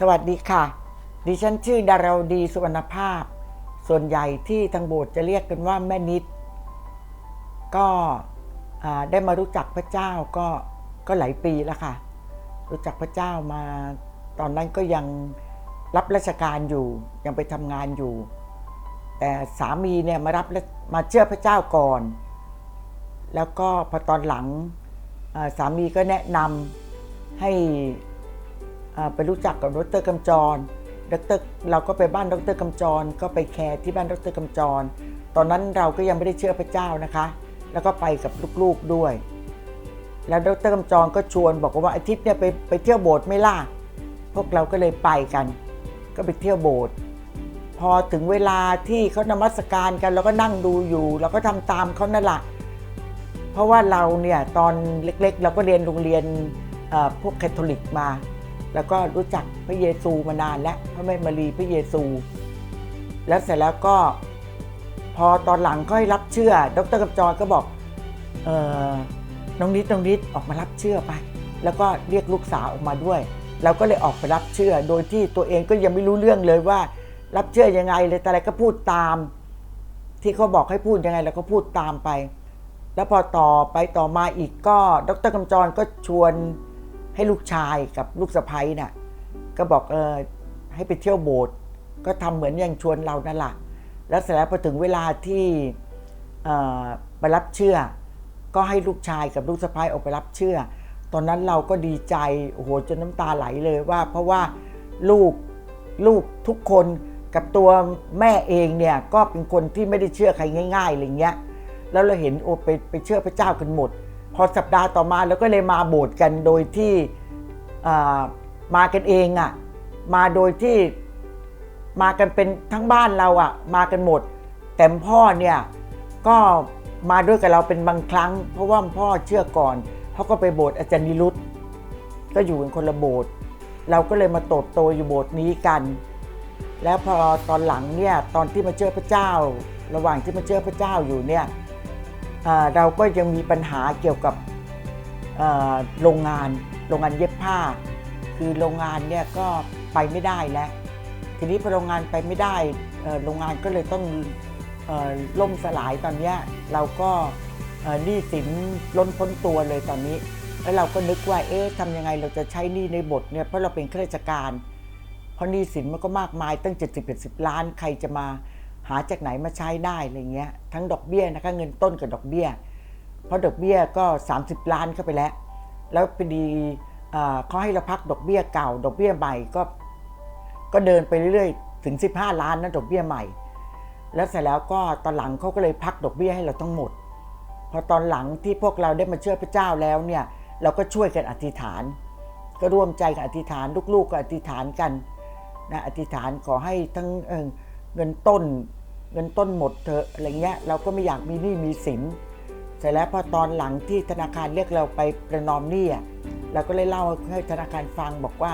สวัสดีค่ะ ดิฉันชื่อดาราวดีสุวรรณภาพ ส่วนใหญ่ที่ทางโบสถ์จะเรียกกันว่าแม่นิด ก็ได้มารู้จักพระเจ้าก็ก็หลายปีแล้วค่ะ รู้จักพระเจ้ามาตอนนั้นก็ยังรับราชการอยู่ยังไปทำงานอยู่ แต่สามีเนี่ยมารับมาเชื่อพระเจ้าก่อน แล้วก็พอตอนหลังสามีก็แนะนำให้ ไปรู้จักกับดรกำจรดรเราก็ไปบ้านดรกำจร ก็ไปแคร์ที่บ้านดรกำจร ตอนนั้นเราก็ยังไม่ได้เชื่อพระเจ้านะคะ แล้วก็ไปกับลูกๆด้วย แล้วดรกำจรก็ชวนบอกว่าอาทิตย์เนี่ยไปไปเที่ยวโบสถ์ไม่ล่ะพวกเราก็เลยไปกัน ก็ไปเที่ยวโบสถ์พอถึงเวลาที่เขานมัสการกันเราก็นั่งดูอยู่เราก็ทำตามเขานั่นแหละเพราะว่าเราเนี่ยตอนเล็กๆ เราก็เรียนโรงเรียนพวกแคทอลิกมา แล้วก็รู้จักพระเยซูมานานแล้วพระแม่มารีพระเยซู แล้วเสร็จแล้วก็พอตอนหลังก็ให้รับเชื่อ ดรกำจรก็บอกเออน้องนิดน้องนิดออกมารับเชื่อไป แล้วก็เรียกลูกสาวออกมาด้วย เราก็เลยออกไปรับเชื่อ โดยที่ตัวเองก็ยังไม่รู้เรื่องเลยว่า รับเชื่อยังไงเลยแต่อะไรก็พูดตาม ที่เขาบอกให้พูดยังไงเราก็พูดตามไป แล้วพอต่อไปต่อมาอีกก็ ดรกำจรก็ชวน ให้ลูกชายกับลูกสะใภ้น่ะก็บอกเออให้ไปเที่ยวโบสถ์ก็ทำเหมือนอย่างชวนเรานั่นแหละแล้วเสร็จแล้วพอถึงเวลาที่เอ่อไปรับเชื่อ ก็ให้ลูกชายกับลูกสะใภ้ออกไปรับเชื่อ ตอนนั้นเราก็ดีใจโอ้โหจนน้ำตาไหลเลยว่า เพราะว่าลูกลูกทุกคนกับตัวแม่เองเนี่ยก็เป็นคนที่ไม่ได้เชื่อใครง่ายๆอะไรเงี้ย แล้วเราเห็นโอไปไปเชื่อพระเจ้ากันหมด พอสัปดาห์ต่อมาเราก็เลยมาโบสถ์กันโดยที่มากันเองอะ่ะมาโดยที่มากันเป็นทั้งบ้านเราอะ่ะมากันหมด แต่พ่อเนี่ยก็มาด้วยกับเราเป็นบางครั้ง เพราะว่าพ่อเชื่อก่อนเขาก็ไปโบสถ์อาจารย์นิรุตก็อยู่กันคนละโบสถ์เราก็เลยมาโตบโตอยู่โบสถ์นี้กัน แล้วพอตอนหลังเนี่ยตอนที่มาเชื่อพระเจ้า ระหว่างที่มาเชื่อพระเจ้าอยู่เนี่ย เราก็ยังมีปัญหาเกี่ยวกับโรงงาน โรงงานเย็บผ้า คือโรงงานเนี่ยก็ไปไม่ได้แล้ว ทีนี้พอโรงงานไปไม่ได้โรงงานก็เลยต้องอล่มสลายตอนนี้เราก็หนี้สินล้นพ้นตัวเลยตอนนี้ แล้วเราก็นึกว่าเอ๊ะทำยังไงเราจะใช้หนี้ในบทเนี่ยเพราะเราเป็นข้าราชการ เพราะหนี้สินมันก็มากมายตั้ง 70 80ล้านใครจะมา หาจากไหนมาใช้ได้อะไรเงี้ยทั้งดอกเบี้ยนะคะเงินต้นกับดอกเบี้ย เพราะดอกเบี้ยก็ 30 ล้านเข้าไปแล้ว แล้วพอดีเขาให้เราพักดอกเบี้ยเก่า ดอกเบี้ยใหม่ก็ก็เดินไปเรื่อยๆ ถึง 15 ล้านนะดอกเบี้ยใหม่ แล้วเสร็จแล้วก็ตอนหลังเขาก็เลยพักดอกเบี้ยให้เราทั้งหมด พอตอนหลังที่พวกเราได้มาเชื่อพระเจ้าแล้วเนี่ยเราก็ช่วยกันอธิษฐาน ก็ร่วมใจกันอธิษฐานลูกๆก็อธิษฐานกันนะอธิษฐานขอให้ทั้ง เงินต้น เงินต้นหมดเถอะอะไรเงี้ยเราก็ไม่อยากมีหนี้มีสินเสร็จแล้วพอตอนหลังที่ธนาคารเรียกเราไปประนอมหนี้อะเราก็เลยเล่าให้ธนาคารฟังบอกว่า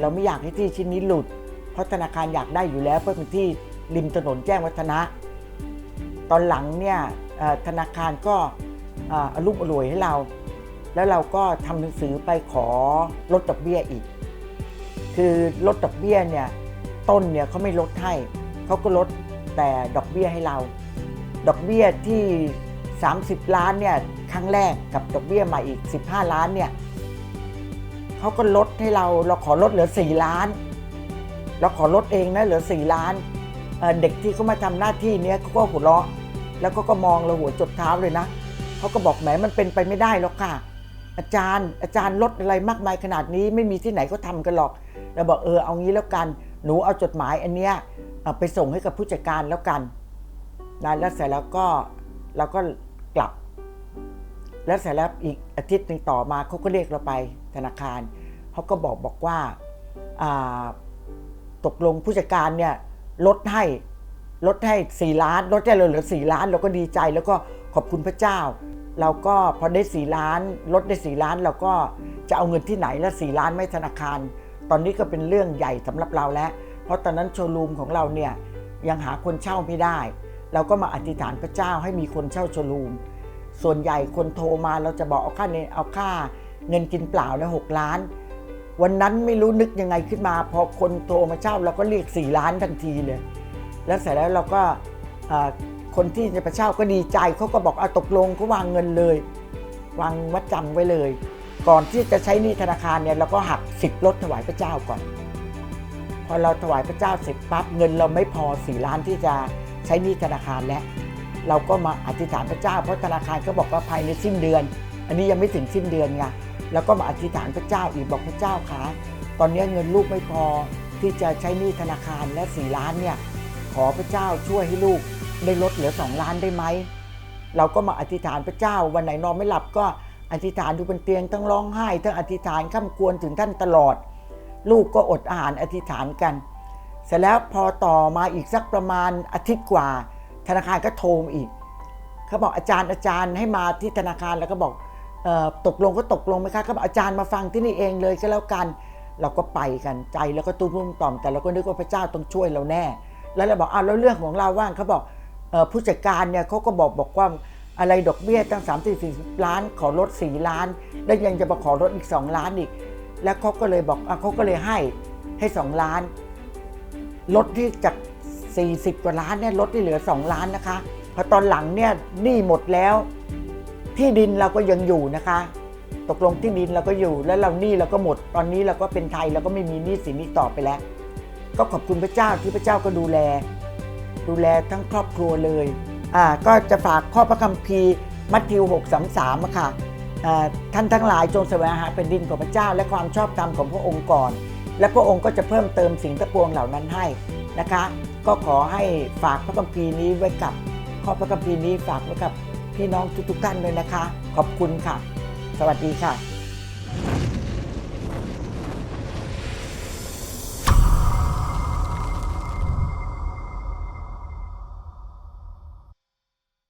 เราไม่อยากให้ที่ชิ้นนี้หลุด เพราะธนาคารอยากได้อยู่แล้วเพราะเป็นที่ริมถนนแจ้งวัฒนะ ตอนหลังเนี่ยธนาคารก็อ่ออารมอร่วยให้เรา แล้วเราก็ทำหนังสือไปขอลดดอกเบี้ยอีก คือลดดอกเบี้ยเนี่ยต้นเนี่ยเขาไม่ลดให้ เขาก็ลดแต่ดอกเบี้ยให้เรา ดอกเบี้ยที่ 30 ล้านเนี่ยครั้งแรกกับดอกเบี้ยใหม่อีก 15 ล้านเนี่ยเขาก็ลดให้เราเราขอลดเหลือ 4 ล้าน เราขอลดเองนะเหลือ 4 ล้านเอ่อเด็กที่เขามาทำหน้าที่เนี้ยเขาก็หัวเราะแล้วก็ก็มองเราหัวจดเท้าเลยนะเขาก็บอกแหมมันเป็นไปไม่ได้หรอกค่ะ อาจารย์อาจารย์ลดอะไรมากมายขนาดนี้ไม่มีที่ไหนก็ทำกันหรอกเราบอกเออเอางี้แล้วกันหนูเอาจดหมายอันเนี้ย เอาไปส่งให้กับผู้จัดการแล้วกันนะแล้วเสร็จแล้วก็เราก็กลับ แล้วเสร็จแล้วอีกอาทิตย์หนึ่งต่อมาเขาก็เรียกเราไปธนาคารเขาก็บอกบอกว่าตกลงผู้จัดการเนี่ยลดให้ลดให้4ล้านลดให้เราเหลือ4ล้าน เราก็ดีใจแล้วก็ขอบคุณพระเจ้า เราก็พอได้4ล้าน ลดได้4ล้านเราก็จะเอาเงินที่ไหนแล้ว4ล้านไม่ธนาคาร ตอนนี้ก็เป็นเรื่องใหญ่สำหรับเราแล้ว เพราะตอนนั้นโชว์รูมของเราเนี่ยยังหาคนเช่าไม่ได้ เราก็มาอธิษฐานพระเจ้าให้มีคนเช่าโชว์รูม ส่วนใหญ่คนโทรมาเราจะบอกเอาค่าเนเอาค่า เงินกินเปล่านะหกล้าน วันนั้นไม่รู้นึกยังไงขึ้นมา พอคนโทรมาเช่าเราก็เรียกสี่ล้านทันทีเลย แล้วเสร็จแล้วเราก็คนที่จะไปเช่าก็ดีใจเขาก็บอกเอาตกลงเขาวางเงินเลย วางมัดจำไว้เลย ก่อนที่จะใช้นี้ธนาคารเนี่ยเราก็หักสิบลดถวายพระเจ้าก่อน พอเราถวายพระเจ้าเสร็จปั๊บเงินเราไม่พอสี่ล้านที่จะใช้หนี้ธนาคารแล้วเราก็มาอธิษฐานพระเจ้าเพราะธนาคารก็บอกว่าภายในสิ้นเดือน อันนี้ยังไม่ถึงสิ้นเดือนไงแล้วก็มาอธิษฐานพระเจ้าอีกบอกพระเจ้าคะตอนนี้เงินลูกไม่พอที่จะใช้หนี้ธนาคารและสี่ล้านเนี่ยขอพระเจ้าช่วยให้ลูกได้ลดเหลือสองล้านได้ไหมเราก็มาอธิษฐานพระเจ้าวันไหนนอนไม่หลับก็อธิษฐานดูบนเตียงทั้งร้องไห้ทั้งอธิษฐานข้ามควรถึงท่านตลอด ลูกก็อดอาหารอธิษฐานกัน เสร็จแล้วพอต่อมาอีกสักประมาณอาทิตย์กว่า ธนาคารก็โทรมอีกเขาบอกอาจารย์อาจารย์ให้มาที่ธนาคารแล้วก็บอกออตกลงก็ตกลงไหมคะเขาบอกอาจารย์มาฟังที่นี่เองเลยก็แล้วกัน เราก็ไปกันใจแล้วก็ตุ้มตุ้มต่อม แต่เราก็นึกว่าพระเจ้าต้องช่วยเราแน่ แล้วเราบอกอ้าวแล้วเรื่องของเราว่างเขาบอกออผู้จัดการเนี่ยเขาก็บอกบอกว่าอะไรดอกเบี้ยตั้ง3 4 4ล้าน ขอลด4ล้าน แล้วยังจะมาขอลดอีก 2 ล้านอีก แล้วเขาก็เลยบอกอเขาก็เลยให้ให้2ล้านลดที่จาก 40 กว่าล้านเนี่ยลดที่เหลือ 2 ล้านนะคะพอตอนหลังเนี่ยหนี้หมดแล้ว ที่ดินเราก็ยังอยู่นะคะ ตกลงที่ดินเราก็อยู่แล้วเราหนี้เราก็หมด ตอนนี้เราก็เป็นไทยเราก็ไม่มีหนี้สินนี้ต่อไปแล้ว ก็ขอบคุณพระเจ้าที่พระเจ้าก็ดูแล ดูแลทั้งครอบครัวเลยอ่าก็จะฝากข้อพระคัมภีร์มัทธิว6 3 3อะค่ะอ่า ท่านทั้งหลายจงแสวงหาแผ่นดินของพระเจ้า และความชอบธรรมของพระองค์ก่อน และพระองค์ก็จะเพิ่มเติมสิ่งทั้งปวงเหล่านั้นให้นะคะ ก็ขอให้ฝากพระคัมภีร์นี้ไว้กับข้อพระคัมภีร์นี้ฝากไว้กับพี่น้องทุกๆท่านเลยนะคะ ขอบคุณค่ะ สวัสดีค่ะ